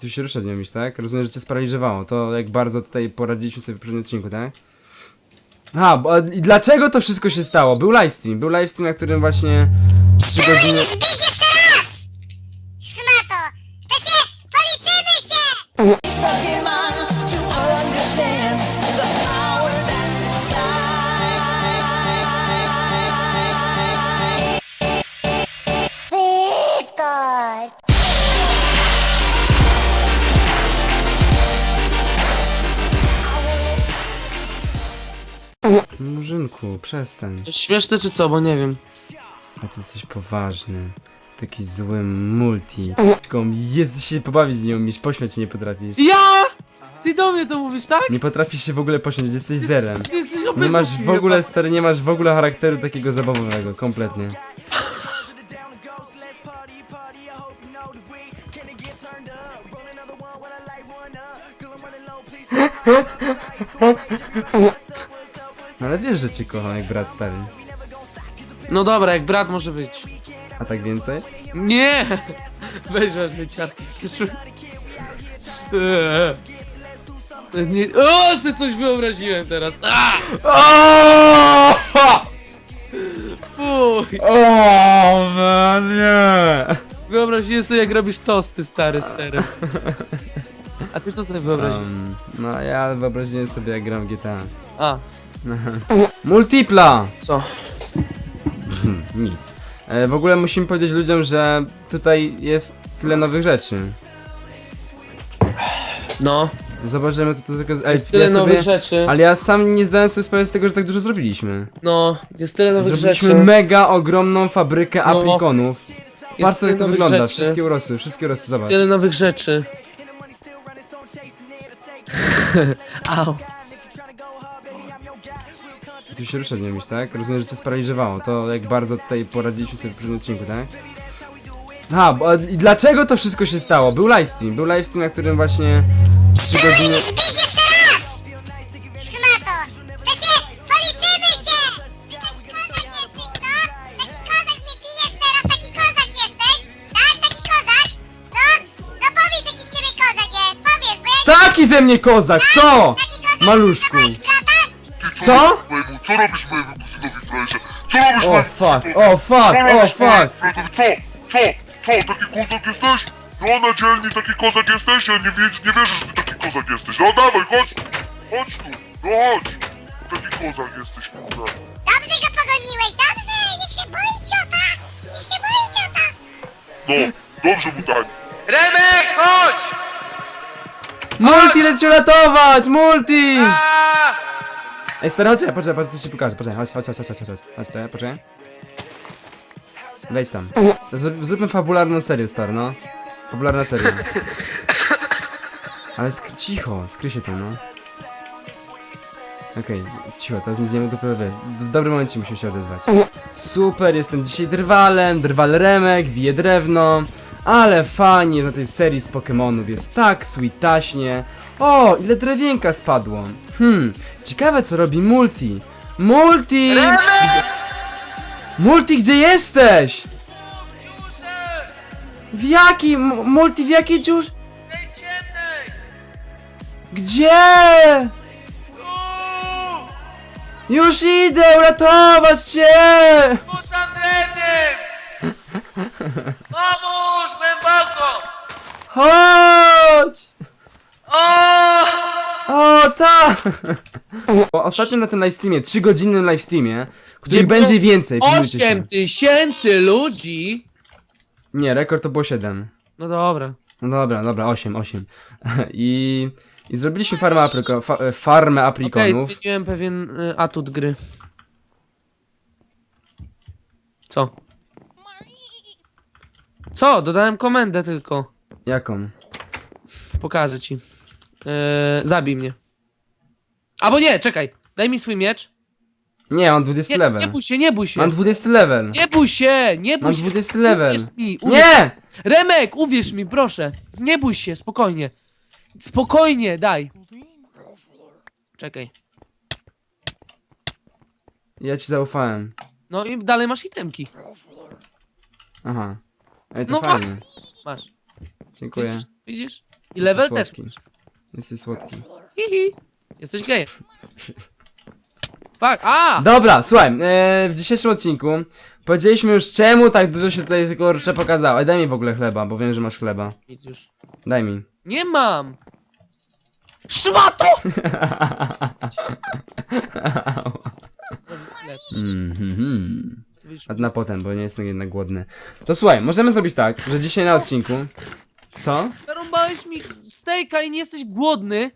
Tu się ruszać nie umiesz, tak? Rozumiem, że cię sparaliżowało. To jak bardzo tutaj poradziliśmy sobie w poprzednim odcinku, tak? A, bo, i dlaczego to wszystko się stało? Był livestream, był livestream, na którym właśnie 3 godziny... Murzynku, przestań. Śmieszne czy co, bo nie wiem. A ty jesteś poważny. Taki zły multi. Jesteś się pobawić z nią umiesz, pośmiać się nie potrafisz. Ja! Ty do mnie to mówisz, tak? Nie potrafisz się w ogóle pośmiać, jesteś zerem. Ty jesteś Nie masz w ogóle, stary, nie masz w ogóle charakteru takiego zabawowego, kompletnie. Wiesz, że cię kocham jak brat stary. No dobra, jak brat może być. A tak więcej? Nie! Weź weź ciarki, przecież... Eee. Nie... O, że coś wyobraziłem teraz. A! Fuj! O, man, nie! Wyobraziłem sobie jak robisz tosty stary z serem. A ty co sobie wyobraziłeś? Um, no ja wyobraziłem sobie jak gram w GTA. A, Multipla! co? Hmm, nic. E, w ogóle musimy powiedzieć ludziom, że tutaj jest tyle nowych rzeczy. No, Zobaczymy to, to tylko... Ej, jest tyle ja nowych sobie, rzeczy. Ale ja sam nie zdałem sobie sprawy z tego, że tak dużo zrobiliśmy. No, jest tyle nowych Zrobiliśmy rzeczy. mega ogromną fabrykę No. aplikonów. Patrz Jest tyle jak to nowych wygląda, rzeczy. wszystkie urosły, wszystkie urosły, zobacz. Tyle nowych rzeczy. Au. Tu się ruszać nie umiesz, tak? Rozumiem, że cię sparaliżowało. To jak bardzo tutaj poradziliśmy sobie w poprzednim odcinku, tak? A, bo, i dlaczego to wszystko się stało? Był livestream, był livestream, na którym właśnie 3 godziny... Ty taki kozak jesteś, co? Taki kozak mnie bijesz teraz, taki kozak jesteś? Tak? Taki kozak? No? No powiedz jaki z ciebie kozak jest, powiedz, bo ja nie... Taki ze mnie kozak, co? Taki kozak Maluszku. Co? Mojemu, co robisz mojemu synowi frajerze? Co robisz O mojemu fuck, synowi? o fuck, Co o robisz mojemu fuck! bratowi? Co? Co? Co? Taki kozak jesteś? No na dzielni taki kozak jesteś? Ja nie, wie, nie wierzę, że ty taki kozak jesteś. No dawaj, chodź! Chodź tu! No chodź! Taki kozak jesteś, kurwa. Dobrze go pogoniłeś, dobrze! Niech się boi ciota! Niech się boi ciota! No, dobrze mu dać. Remek, chodź! Multi, leci ratować! Multi! A! Ej, stary, chodź, poczekaj, poczekaj, coś ci pokażę, poczekaj, chodź, chodź, chodź, chodź, chodź, chodź, chodź, czekaj, poczekaj. Wejdź tam. Zrób, zróbmy fabularną serię, stary, no. Fabularna seria. Ale sk cicho, skryj się tam, no. Okej, cicho, teraz nic nie mogę dopiero wie. W dobrym momencie musimy się odezwać. Super, jestem dzisiaj drwalem, drwal Remek, bije drewno. Ale fajnie na tej serii z Pokemonów jest tak sweetaśnie. O, ile drewienka spadło. Hmm, ciekawe co robi Multi. Multi! Multi, gdzie jesteś? W jakim? Multi, w jakiej dziurze? Tej ciemnej! Gdzie? Już idę uratować cię! Rzucam drewnem! Pomóż głęboko! Chodź! O! Tak! O, Ostatnio na tym livestreamie, 3 godzinnym livestreamie, który Gdzie będzie więcej, pilnujcie się. 8 tysięcy ludzi! Nie, rekord to było 7. No dobra. No dobra, dobra, 8, 8. I, i zrobiliśmy farmę, apriko, fa, e, farmę Okej, aplikonów. zmieniłem pewien y, atut gry. Co? Co? Dodałem komendę tylko. Jaką? Pokażę ci. Yy, zabij mnie. Albo nie, czekaj. Daj mi swój miecz. Nie, mam 20 Nie, level. nie bój się, nie bój się. Mam 20 level. Nie bój się, nie bój Mam się. 20 level. Uwierz mi, uwierz Nie! Remek, uwierz mi, proszę. Nie bój się, spokojnie. Spokojnie, daj. Czekaj. Ja ci zaufałem. No i dalej masz itemki. Aha. Ej, to No fajnie. Masz. Dziękuję. Widzisz? Widzisz? I level też. słodki. Jesteś słodki. Hihi. Jesteś gejem. Fuck, a! Dobra, słuchaj, e, w dzisiejszym odcinku powiedzieliśmy już czemu tak dużo się tutaj tego kurczę pokazało. Ej, Daj mi w ogóle chleba, bo wiem, że masz chleba. Nic już. Daj mi. Nie mam! Szmato! Mhm. A na potem, bo nie jestem jednak głodny. To słuchaj, możemy zrobić tak, że dzisiaj na odcinku... Co? Zarąbałeś mi stejka i nie jesteś głodny?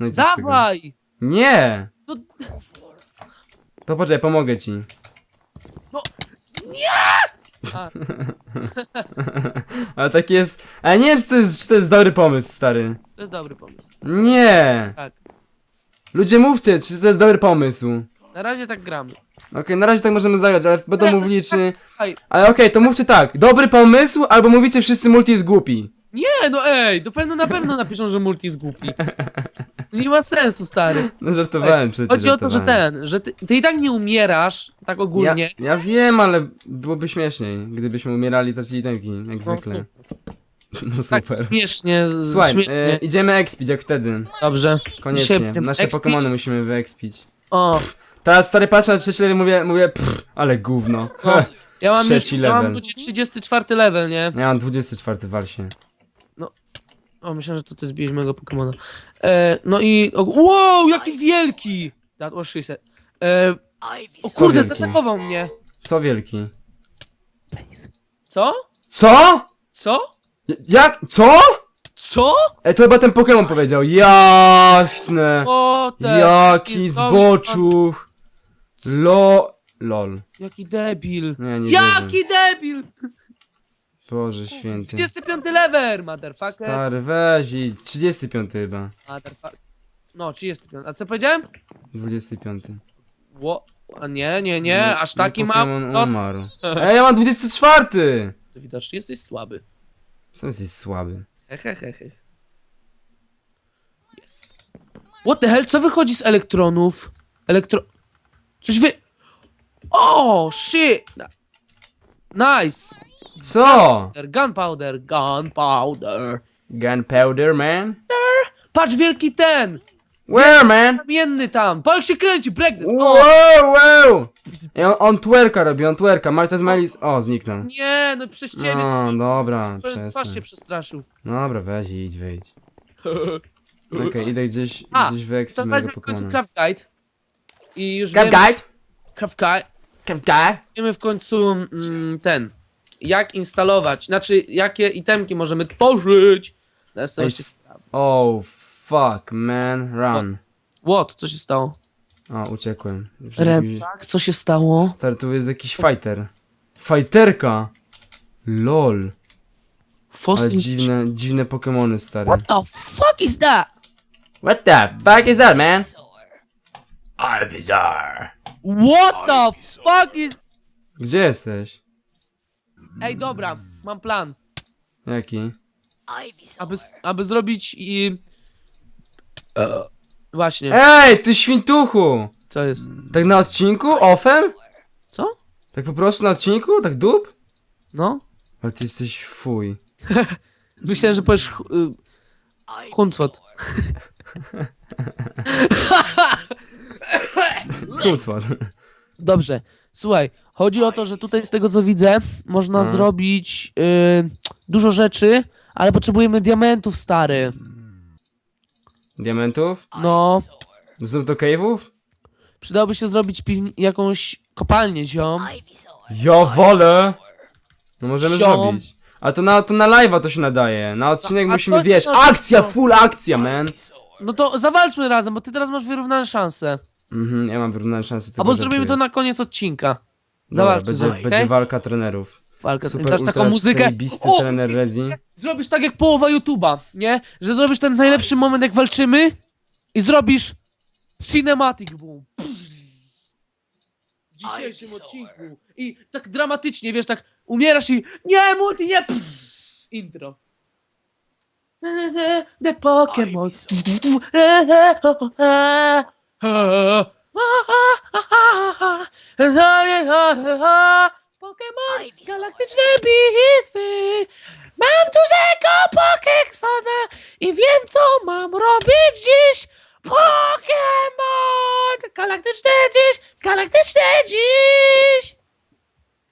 No i co z tego? Dawaj! Nie! No, To poczekaj, pomogę ci. a, Ale taki jest... Ale nie czy to jest, czy to jest dobry pomysł, stary. to jest dobry pomysł. Nie! Tak. Ludzie mówcie, czy to jest dobry pomysł. Na razie tak gramy. Okej, na razie tak możemy zagrać, ale będą mówili czy... Ej. Ale okej, to mówcie tak, dobry pomysł, albo mówicie wszyscy multi jest głupi. Nie, no ej, to pewno na pewno napiszą, że multi jest głupi. Nie ma sensu, stary. No żartowałem przecież. Chodzi o to, że żartowałem. ten, że ty, ty i tak nie umierasz, tak ogólnie. Ja, ja wiem, ale byłoby śmieszniej, gdybyśmy umierali to ci temki, jak No, zwykle. No Tak super. śmiesznie, z- Słuchaj, śmiesznie. e, idziemy expić jak wtedy. Dobrze. Koniecznie. Nasze expić? Pokemony musimy wyexpić. O, Teraz stary patrzę na trzeci level i mówię, mówię, pff, ale gówno. no. Ja mam już, Trzeci ja mam level. ludzie 34 level, nie? Ja mam 24 walsie. O, myślałem, że tutaj zbiłeś mojego Pokemona. E, no i... O, wow, jaki wielki! That was she said. E, o kurde, wielki? zaatakował mnie. Co wielki? Co? Co? Co? Jak? Co? Co? E, to chyba ten Pokémon powiedział. Jasne. O, ten. Jaki znowu- zboczuch. Lo... Lol. Jaki debil. Nie, nie wierzę. Jaki debil! Boże święty. 35 level, motherfucker. Stary, weź idź. 35 chyba. No, 35. A co powiedziałem? 25. Ło... A nie, nie, nie, aż taki mam. Pokémon Co? umarł. Ej, ja mam 24! To widocznie jesteś słaby. Sam jesteś słaby. Hehehehe. Jest. What the hell? Co wychodzi z elektronów? Elektro... Coś wy... O, shit! Nice! Co? Gunpowder, gunpowder. Gunpowder man? Patrz, wielki ten! Where man? Kamienny tam! Patrz, się kręci, breakdance! O! Wow, wow! Ej, on, on twerka robi, on twerka. Marta Smilis... O, zniknął. Nie, no przez ciebie. No, dobra, Twoją twarz przestań. się przestraszył. Dobra, weź i idź, wyjdź. Okej, idę gdzieś, A, gdzieś Stosowaliśmy mojego w końcu Pokemona. Craft Guide. I już Craft wiemy... Guide? Wiemy w końcu mm, ten. Jak instalować, znaczy jakie itemki możemy tworzyć. Teraz coś się... Oh, fuck, man, run. What? Co się stało? O, uciekłem. Już Rem, jakiś- tak? Co się stało? Stary, tu jest jakiś fighter. Fighterka! LOL. Ale Fossil... dziwne, dziwne Pokemony, stary. What the fuck is that? What the fuck is that, man? Ivysaur. What the fuck is... Gdzie jesteś? Ej, dobra, mam plan. Jaki? Aby, aby zrobić i... Właśnie, Ej, ty świntuchu! co jest? Tak na odcinku? Offem? Co? Tak po prostu na odcinku? Tak dup? No? Ale ty jesteś fuj. Myślałem, że powiesz... ch- Y, Huncwot. Kucwat. Dobrze, słuchaj, chodzi o to, że tutaj z tego co widzę, można No. zrobić y, dużo rzeczy, ale potrzebujemy diamentów, stary. Diamentów? No, Znów do cave'ów? przydałoby się zrobić piwni- jakąś kopalnię, ziom. Ja wolę! No możemy Ziom. zrobić. A to na, to na live'a to się nadaje. Na odcinek A musimy, co ci wiesz, akcja, full akcja, man! No to zawalczmy razem, bo ty teraz masz wyrównane szanse. Mhm, ja mam wyrównane szanse tylko Albo zrobimy to na koniec odcinka. Dobra, będzie, będzie walka trenerów. Walka, Super, dasz ultra taką muzykę. zajebisty O! trener Rezi. Zrobisz tak jak połowa YouTube'a, nie? Że zrobisz ten najlepszy moment jak walczymy i zrobisz cinematic boom. W dzisiejszym odcinku. I tak dramatycznie, wiesz, tak umierasz i nie, multi, nie! Intro. The Pokémon. Galaktyczne bitwy Mam dużego Pokeksona i wiem, co mam robić dziś. Pokémon! Galaktyczny dziś! Galaktyczny dziś!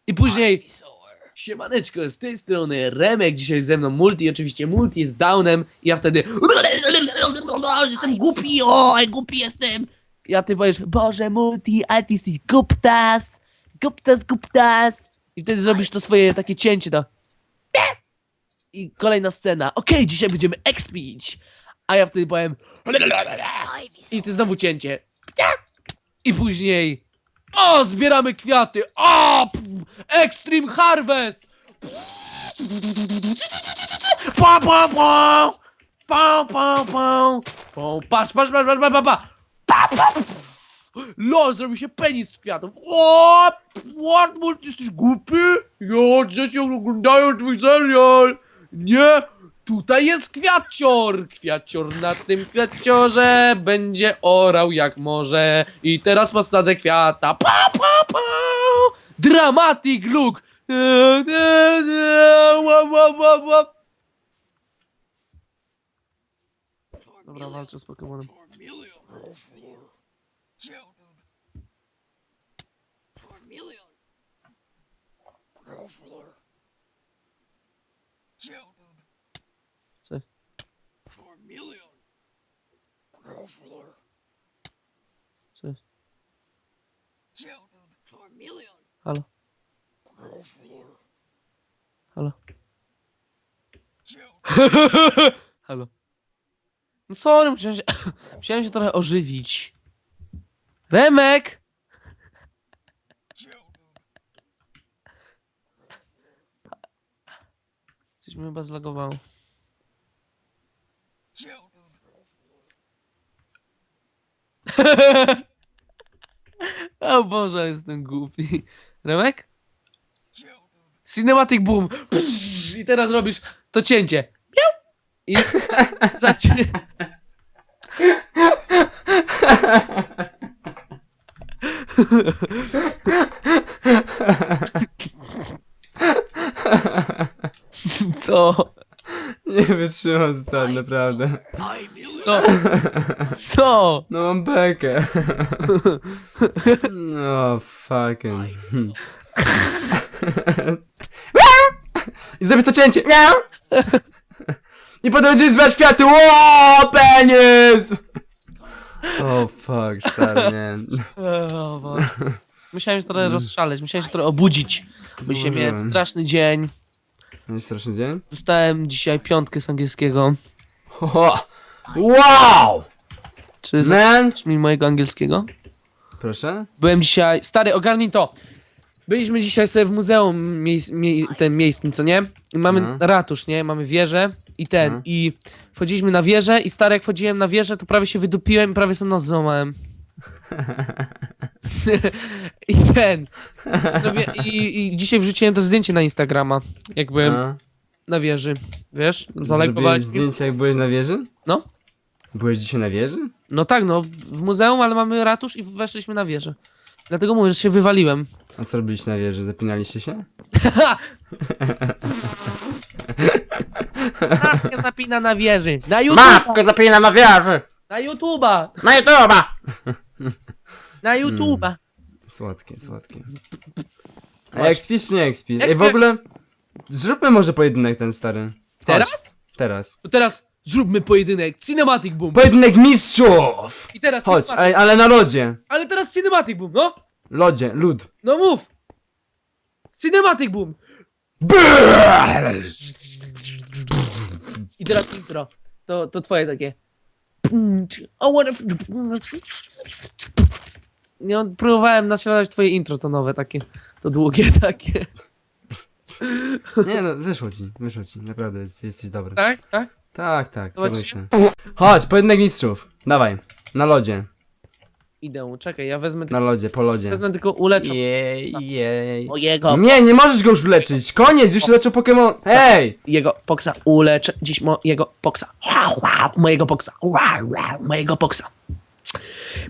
I później... Siemaneczko, z tej strony Remek, dzisiaj ze mną Multi, oczywiście Multi jest downem i ja wtedy jestem głupi, o, głupi jestem. Ja ty powiesz, Boże Multi, a ty jesteś guptas, guptas, guptas. I wtedy zrobisz to swoje takie cięcie, to i kolejna scena, okej, dzisiaj będziemy expić. A ja wtedy powiem i ty znowu cięcie. I później o, zbieramy kwiaty. O, pff, Extreme Harvest. Pa, pa, pa. Pa, pa, pa. Pa, Patrz, patrz, patrz, patrz, patrz, patrz. Pa, pa. Lol, zrobił się penis z kwiatów. O, what, what, jesteś głupi? Jo, dzieci oglądają twój serial. Nie, tutaj jest kwiacior. Kwiacior na tym kwiaciorze będzie orał jak może. I teraz posadzę kwiata. Pa, pa, pa. Dramatic look. Da, da, da, ła, ła, ła, ła. Dobra, walczę z Pokemonem. Co? Co jest? Halo? Halo? Halo? No sorry, musiałem się, musiałem się trochę ożywić. Remek! Coś mi chyba zlagowało. o Boże, jestem głupi. Remek? Cinematic boom. Psz, I teraz robisz to cięcie. Miau. I zacznie. Co? Nie wytrzymam stan, naprawdę. Co? Co? No mam bekę. No fucking. I zrobię to cięcie. Miau! I potem będziemy zbierać kwiaty. Ło, penis! O fuck, stary, nie. O Boże. Musiałem się trochę rozszaleć, musiałem się trochę obudzić. Bo dzisiaj miałem Zauważyłem. straszny dzień. Nie straszny dzień? Dostałem dzisiaj piątkę z angielskiego. Ho! Wow! Czy Man! znasz mi mojego angielskiego? Proszę? Byłem dzisiaj. Stary, ogarnij to! Byliśmy dzisiaj sobie w muzeum miejsc, mie, ten miejskim, co nie? I mamy No. ratusz, nie? Mamy wieżę i ten. No. I wchodziliśmy na wieżę i stary, jak wchodziłem na wieżę, to prawie się wydupiłem i prawie sobie nos złamałem. I ten. Sobie, i, I dzisiaj wrzuciłem to zdjęcie na Instagrama. Jak byłem A? na wieży. Wiesz? Zrobiłeś Zalajkowałeś. zdjęcia jak byłeś na wieży? No. Byłeś dzisiaj na wieży? No tak, no. W muzeum, ale mamy ratusz i weszliśmy na wieżę. Dlatego mówię, że się wywaliłem. A co robiliście na wieży? Zapinaliście się? Matkę zapina na wieży. Na YouTube! zapina na wieży! Na YouTube'a! Na YouTube'a! Na YouTube'a! Słodkie, słodkie. A jak śpisz, czy nie jak śpisz? Jak Ej, w śpię- ogóle... Zróbmy może pojedynek ten stary. Chodź, Teraz? Teraz. To teraz zróbmy pojedynek. Cinematic Boom. Pojedynek mistrzów! I teraz Chodź, cinematic. ej, ale na lodzie. Ale teraz Cinematic Boom, no! Lodzie, lód. No mów! Cinematic Boom! I teraz intro. To, to twoje takie. I wanna... Nie, no, próbowałem naśladować twoje intro, to nowe takie. To długie takie. Nie no, wyszło ci, wyszło ci, naprawdę, jest, jesteś dobry. Tak? Tak? Tak, tak, to Zobacz. myślę. Chodź, pojedynek mistrzów. Dawaj, na lodzie, Idę, czekaj, ja wezmę, na tylko, lodzie, po lodzie. wezmę tylko uleczę Jej, jej. mojego, Nie, nie możesz go już leczyć, koniec, już leczył Pokémon. Hej! jego poksa, uleczę dziś mojego poksa, Wow, wow, mojego poksa, Wow, wow, mojego poksa.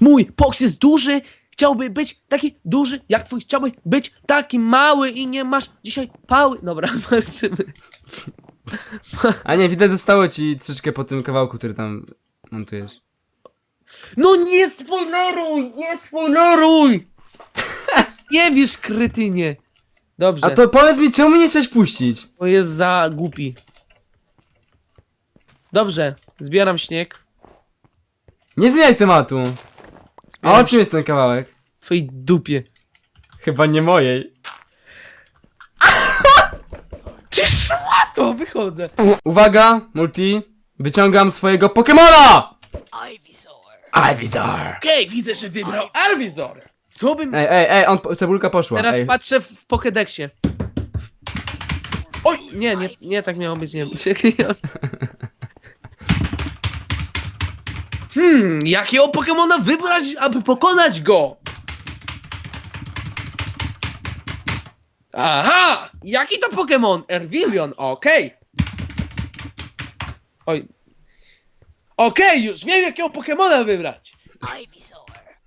Mój poks jest duży, chciałby być taki duży, jak twój chciałby być taki mały i nie masz dzisiaj pały. Dobra, patrzymy. A nie, widać zostało ci troszeczkę po tym kawałku, który tam montujesz. No nie spoileruj, nie spoileruj! Nie wiesz, krytynie. Dobrze, A to powiedz mi, czemu mnie nie chciałeś puścić? to jest za głupi. Dobrze, zbieram śnieg. Nie zmieniaj tematu. A Zbieram o czym jest ten kawałek? w twojej dupie. Chyba nie mojej. Ty szmato, wychodzę. Uwaga, multi. Wyciągam swojego Pokemona! Ivysaur. Okej, widzę, że wybrał Arwizor. Co bym... Ej, ej, ej, on, cebulka poszła. Teraz ej. patrzę w Pokédexie. Oj, nie, nie, nie tak miało być, nie Hmm, jakiego Pokemona wybrać, aby pokonać go? Aha! Jaki to Pokémon? Erwilion, okej. Oj. Okej, już wiem jakiego Pokemona wybrać.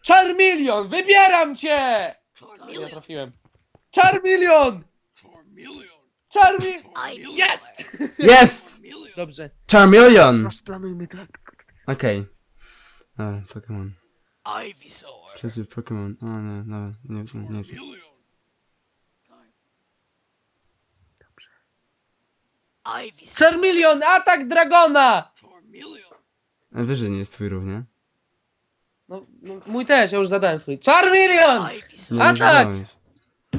Charmeleon, wybieram cię! Nie trafiłem. Charmeleon! Charmeleon! Jest! Jest! Dobrze, Charmeleon! rozplanujmy tak. Okej. Dobra, Pokémon. Przeciw Pokémon. O nie, dobra, nie, nie, nie. Charmeleon, atak Dragona! Że nie jest twój równie? No, no, mój też, ja już zadałem swój. Charmeleon! Nie, nie Atak! zadałeś.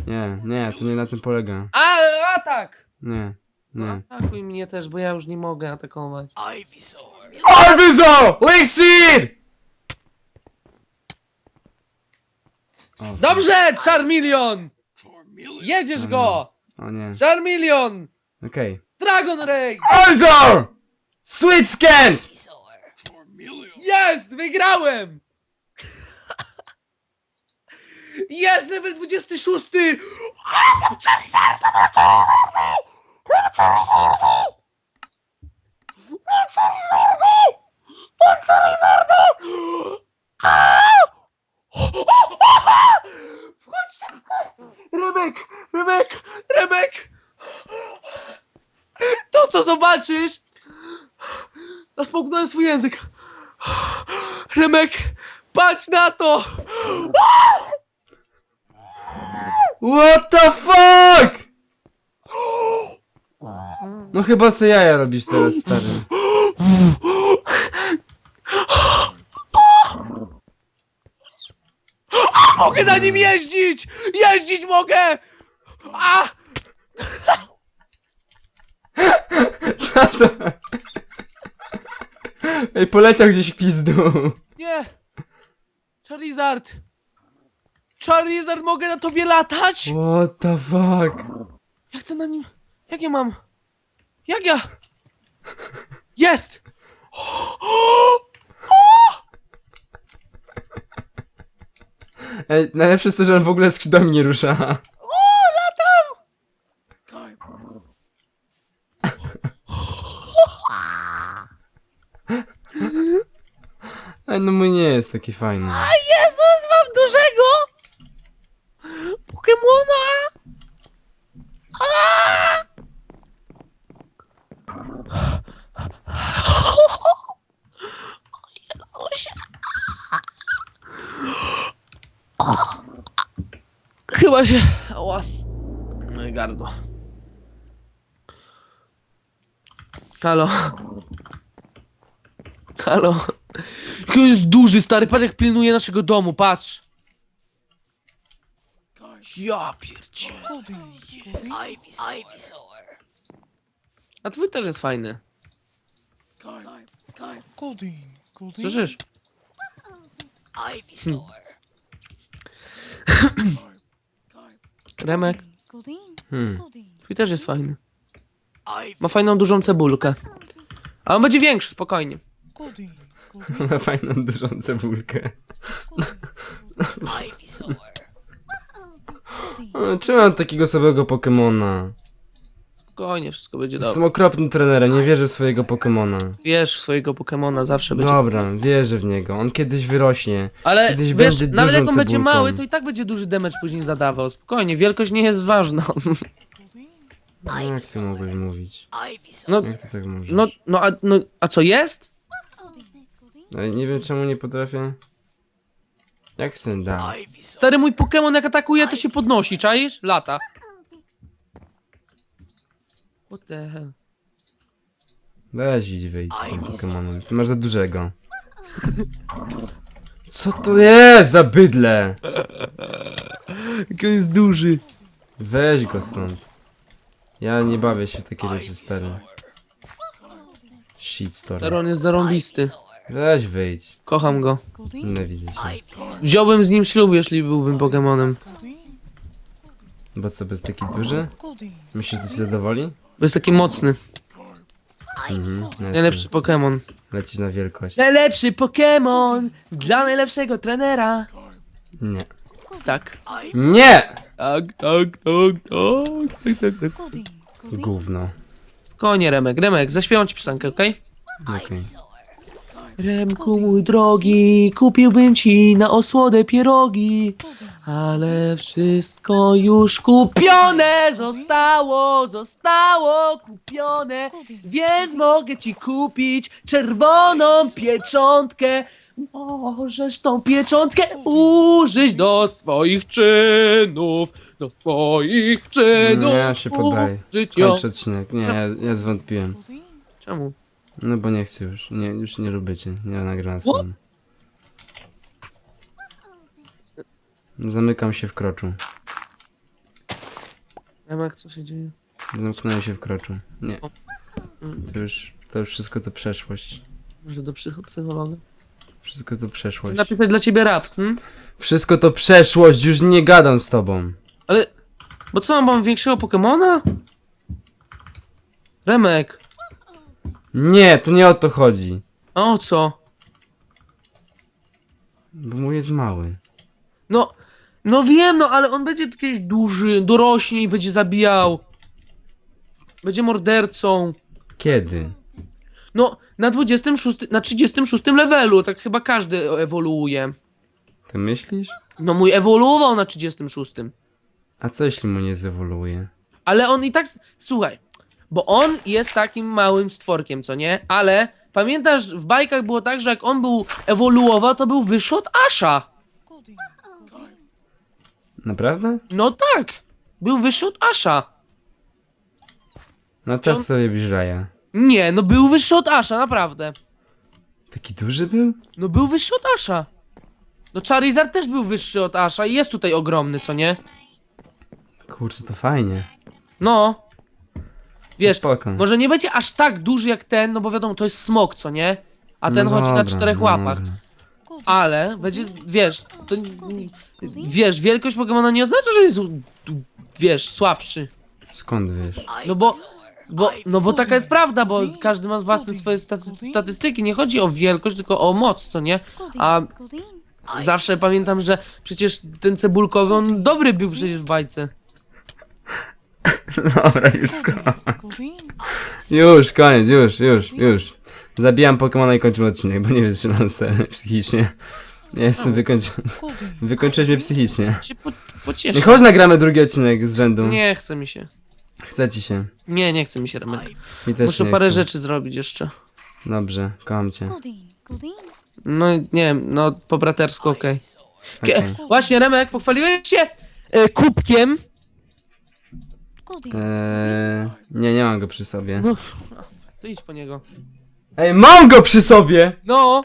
Nie, nie, to nie na tym polega. A, atak! Nie, nie. Atakuj mnie też, bo ja już nie mogę atakować. Ivysaur! Elixir! O, Dobrze, Charmeleon! Jedziesz go! O nie. Charmeleon! Okej. Dragon Ray! Sweet Scant! Jest! Wygrałem! Jest level 26! Remek! Remek! Remek! To co zobaczysz! Naspołknąłem swój język. Remek, patrz na to! What the fuck? No chyba se jaja robisz teraz, stary. Mogę na nim jeździć! Jeździć mogę! A! Ej, poleciał gdzieś w pizdu. Nie! Charizard! Charizard, mogę na tobie latać? What the fuck? Ja chcę na nim... Jak ja mam? Jak ja? Jest! Ej, najlepsze jest to, że on w ogóle skrzydłami nie rusza. Ej, no mój nie jest taki fajny. Jezus, mam dużego! Pokemona! Chyba się... Ała. Moje gardło. Halo. Halo. Jaki on jest duży, stary, patrz jak pilnuje naszego domu, patrz. Ja pierdzie. A twój też jest fajny. Słyszysz? Remek, Hmm. twój też jest fajny. Ma fajną dużą cebulkę. A on będzie większy, spokojnie. Ma fajną, dużą cebulkę. O, Czemu mam takiego samego Pokemona? Spokojnie, wszystko będzie dobrze. Jestem okropnym trenerem, nie wierzę w swojego Pokemona. Wiesz w swojego Pokemona, zawsze będzie... Dobra, wierzę w niego. On kiedyś wyrośnie. Ale Kiedyś wiesz, będzie nawet jak dużą on będzie cebulką. mały, to i tak będzie duży damage później zadawał. Spokojnie, wielkość nie jest ważna. Jak ty mogłeś mówić? No, Jak ty tak mówisz? no, no, a, no, a co jest? Ale nie wiem czemu nie potrafię. Jak się da? Stary mój Pokémon jak atakuje to się podnosi, czaisz? Lata. What the hell? Weź idź wyjdź z tym Pokemonem. Ty masz za dużego. Co to jest za bydle? Jaki on jest duży. Weź go stąd. Ja nie bawię się w takie rzeczy, stary. Shitstorm. Stary on jest zarąbisty. Weź wyjdź. Kocham go. Nienawidzę cię. Wziąłbym z nim ślub, jeśli byłbym Pokemonem. Bo co, bez taki duży? Myślisz, że ci zadowoli? Bo jest taki mocny. Mhm. jasne. Najlepszy Pokémon. Lecisz na wielkość. Najlepszy Pokémon dla najlepszego trenera. Nie. Tak. Nie! Tak, tak, tak, tak, tak, tak, tak. Gówno. Konie Remek, Remek, zaśpiewam ci piosenkę, okej? Okej. Remku mój drogi, kupiłbym ci na osłodę pierogi, ale wszystko już kupione zostało, zostało kupione, więc mogę ci kupić czerwoną pieczątkę. Możesz tą pieczątkę użyć do swoich czynów, do swoich czynów. Nie, ja się poddaję. użyć ją. Kończę odcinek. Nie, ja, ja zwątpiłem. Czemu? No bo nie chcę już. Nie, już nie lubię cię. Nie nagrałem sam. Zamykam się w kroczu. Remek, co się dzieje? Zamknąłem się w kroczu. Nie. To już, to już wszystko to przeszłość. Może do psycho- psychologa? Wszystko to Chcę przeszłość. napisać dla ciebie rap, hm? Wszystko to przeszłość, już nie gadam z tobą. Ale... Bo co, mam większego Pokemona? Remek, Nie, to nie o to chodzi. a o co? Bo mój jest mały. No, no wiem, no ale on będzie kiedyś duży, dorośnie i będzie zabijał. Będzie mordercą. Kiedy? No, na 26, na 36 levelu, tak chyba każdy ewoluuje. Ty myślisz? No mój ewoluował na 36. A co jeśli mu nie zewoluuje? Ale on i tak. Słuchaj, bo on jest takim małym stworkiem, co nie? Ale pamiętasz, w bajkach było tak, że jak on był ewoluował, to był wyższy od Asha. Naprawdę? No tak, był wyższy od Asha. No teraz sobie brzraja. Nie, no był wyższy od Asha, naprawdę. Taki duży był? No był wyższy od Asha. No Charizard też był wyższy od Asha i jest tutaj ogromny, co nie? Kurczę, to fajnie. No. Wiesz, Spoko. może nie będzie aż tak duży jak ten, no bo wiadomo, to jest smok, co nie? A ten No chodzi na dobra, czterech łapach. dobra. Ale będzie, wiesz, to, wiesz, wielkość Pokemona nie oznacza, że jest, wiesz, słabszy. Skąd wiesz? No bo, bo, no bo taka jest prawda, bo każdy ma własne swoje staty- statystyki. Nie chodzi o wielkość, tylko o moc, co nie? A zawsze pamiętam, że przecież ten cebulkowy, on dobry był przecież w bajce. Dobra, już Już, koniec, już, już, już. Zabijam Pokemona i kończymy odcinek, bo nie wytrzymam sobie psychicznie. Ja jestem wykończony. Wykończyłeś mnie psychicznie. Się po, Nie pocieszę. chodź nagramy drugi odcinek z rzędu. Nie chce mi się. Chce ci się. Nie, nie chce mi się, Remek. Mi też Muszę nie parę chce. rzeczy zrobić jeszcze. Dobrze, kocham cię. No nie wiem, no po bratersku okej. Okej. Okay. Właśnie, Remek, pochwaliłeś się e, kubkiem. Eee, nie, nie mam go przy sobie. No. To idź po niego. Ej, mam go przy sobie! No,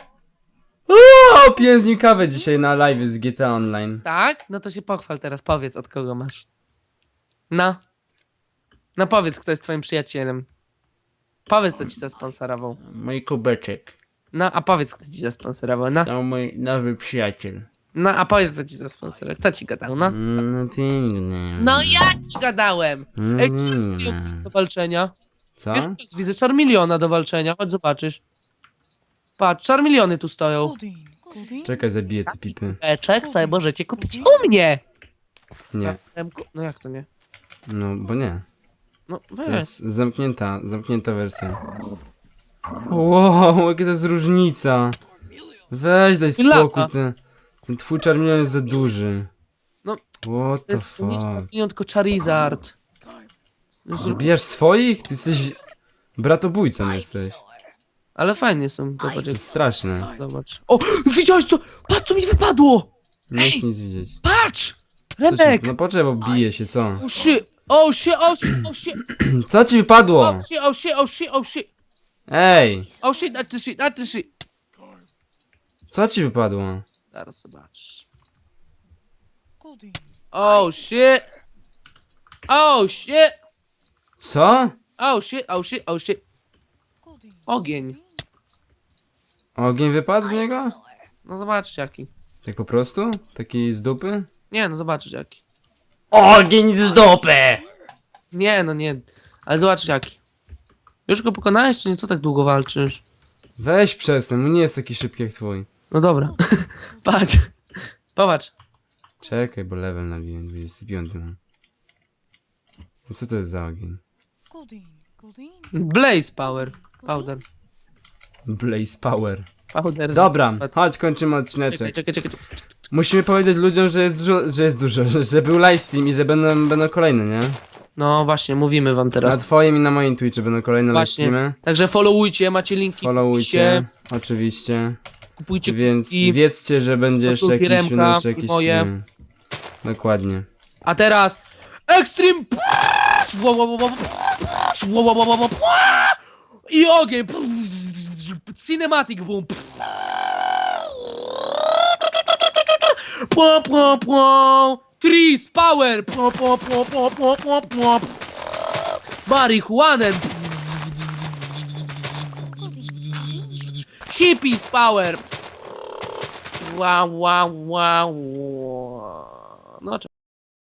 O, piję z nim kawę dzisiaj na live z GTA Online. tak? No to się pochwal teraz, powiedz od kogo masz. No. No powiedz, kto jest twoim przyjacielem. Powiedz, kto ci zasponsorował. Mój kubeczek. No, a powiedz, kto ci zasponsorował. No, To mój nowy przyjaciel. No a powiedz, kto ci zasponsorował. Kto ci gadał, no? No ty nie. No ja ci gadałem! No Ej, czy jest do walczenia? Co? Wiesz, widzę czarmiliona do walczenia, chodź zobaczysz. Patrz, czarmiliony tu stoją. Czekaj, zabiję te pipy. Eczek sobie możecie kupić u mnie! Nie. Remku- No jak to nie? No, bo nie. No To weź. jest zamknięta, zamknięta wersja. Wow, jaka to jest różnica. Weź daj Lata. spokój, ten, ten twój czarmielion jest za duży. No, What To the jest nie fuck. czarmilion, tylko Charizard. Zabijasz swoich? Ty jesteś... Bratobójcą jesteś. Ale fajnie są, zobacz. To jak- jest straszne. Zobacz. O! Widziałeś co? Patrz co mi wypadło! Nie chcę nic widzieć. Patrz! Co ci... Remek! No poczekaj, bo bije się, co? O shit! O shit! O shit! O shit! Co ci wypadło? O shit! O shit! O shit! O shit! Ej! O shit! That's the shit! That's the shit! Co ci wypadło? Zaraz zobaczysz. Oh shit! Oh shit! Co? Oh shit! Oh shit! Oh shit! Ogień. Ogień wypadł z niego? No zobaczysz jaki. Tak po prostu? Taki z dupy? Nie, no zobaczysz jaki. Ogień z dupy! Nie, no nie. Ale zobaczysz jaki. Już go pokonałeś, czy nie? Co tak długo walczysz? Weź przestań, on nie jest taki szybki jak twój. No dobra. Patrz. Popatrz. Czekaj, bo level nabiłem, 25 mam. No co to jest za ogień? Blaze power. Powder. Blaze Power. Powder. Dobra, chodź kończymy Czekaj, odcineczek. czekaj, czekaj. Musimy powiedzieć ludziom, że jest dużo, że jest dużo, że, że był livestream i że będą, będą kolejne, nie? No właśnie, mówimy wam Na teraz. twoim i na moim Twitchu będą kolejne Właśnie. livestreamy. Także followujcie, macie linki. Followujcie, oczywiście. Kupujcie Więc i wiedzcie, że będzie jeszcze koszulki jakiś, Remka i jakieś moje. streamy. Dokładnie. A teraz Extreme I ogień Cinematic boom Pło, pło, pło. Trees power pło. Marihuanen Hippies power Wow, wow, wow. No.